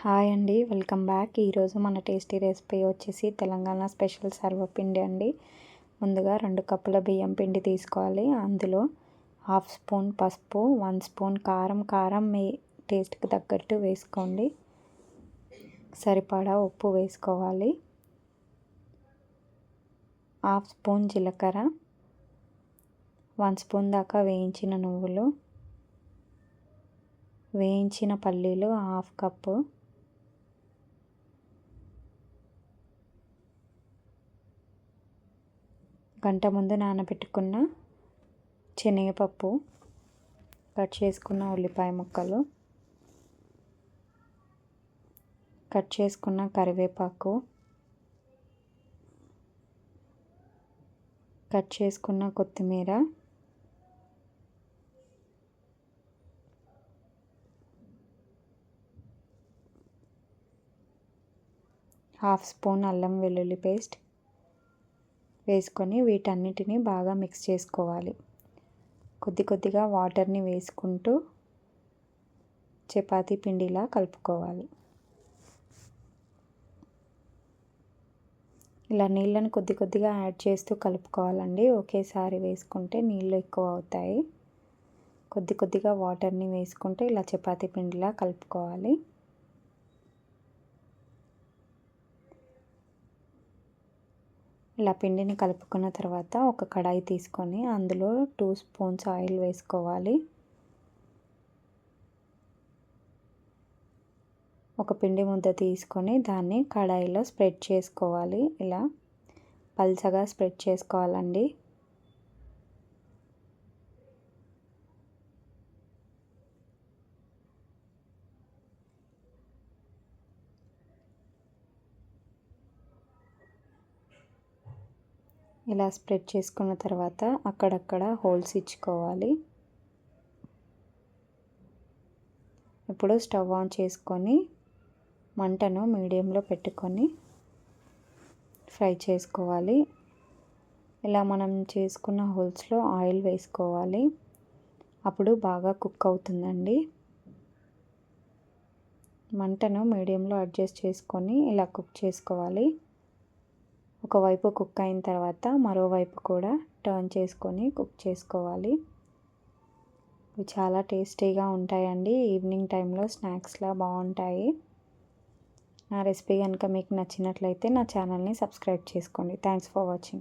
Hi అండి welcome back. ఈరోజు మన టేస్టీ రెసిపీ వచ్చేసి తెలంగాణ స్పెషల్ సర్వపిండి అండి. ముందుగా రెండు కప్పుల బియ్యం పిండి తీసుకోవాలి. అందులో హాఫ్ స్పూన్ పసుపు వన్ స్పూన్ కారం. కారం మీ టేస్ట్కి తగ్గట్టు వేసుకోండి. సరిపడా ఉప్పు వేసుకోవాలి. హాఫ్ స్పూన్ జీలకర్ర వన్ స్పూన్ దాకా వేయించిన నువ్వులు వేయించిన పల్లీలు హాఫ్ కప్పు గంట ముందు నానబెట్టుకున్న శనగపప్పు కట్ చేసుకున్న ఉల్లిపాయ ముక్కలు కట్ చేసుకున్న కరివేపాకు కట్ చేసుకున్న కొత్తిమీర హాఫ్ స్పూన్ అల్లం వెల్లుల్లి పేస్ట్ వేసుకొని వీటన్నిటిని బాగా మిక్స్ చేసుకోవాలి. కొద్ది కొద్దిగా వాటర్ని వేసుకుంటూ చపాతీ పిండిలా కలుపుకోవాలి. ఇలా నీళ్ళని కొద్ది కొద్దిగా యాడ్ చేస్తూ కలుపుకోవాలండి. ఒకేసారి వేసుకుంటే నీళ్ళు ఎక్కువ అవుతాయి. కొద్ది కొద్దిగా వాటర్ని వేసుకుంటే ఇలా చపాతీ పిండిలా కలుపుకోవాలి. ఇలా పిండిని కలుపుకున్న తర్వాత ఒక కడాయి తీసుకొని అందులో టూ స్పూన్స్ ఆయిల్ వేసుకోవాలి. ఒక పిండి ముద్ద తీసుకొని దాన్ని కడాయిలో స్ప్రెడ్ చేసుకోవాలి. ఇలా పల్చగా స్ప్రెడ్ చేసుకోవాలండి. ఇలా స్ప్రెడ్ చేసుకున్న తర్వాత అక్కడక్కడ హోల్స్ ఇచ్చుకోవాలి. ఇప్పుడు స్టవ్ ఆన్ చేసుకొని మంటను మీడియంలో పెట్టుకొని ఫ్రై చేసుకోవాలి. ఇలా మనం చేసుకున్న హోల్స్లో ఆయిల్ వేసుకోవాలి. అప్పుడు బాగా కుక్ అవుతుందండి. మంటను మీడియంలో అడ్జస్ట్ చేసుకొని ఇలా కుక్ చేసుకోవాలి. ఒకవైపు కుక్ అయిన తర్వాత మరోవైపు కూడా టర్న్ చేసుకొని కుక్ చేసుకోవాలి. ఇవి చాలా టేస్టీగా ఉంటాయండి. ఈవినింగ్ టైంలో స్నాక్స్లా బాగుంటాయి. నా రెసిపీ కనుక మీకు నచ్చినట్లయితే నా ఛానల్ని సబ్స్క్రైబ్ చేసుకోండి. Thanks for watching.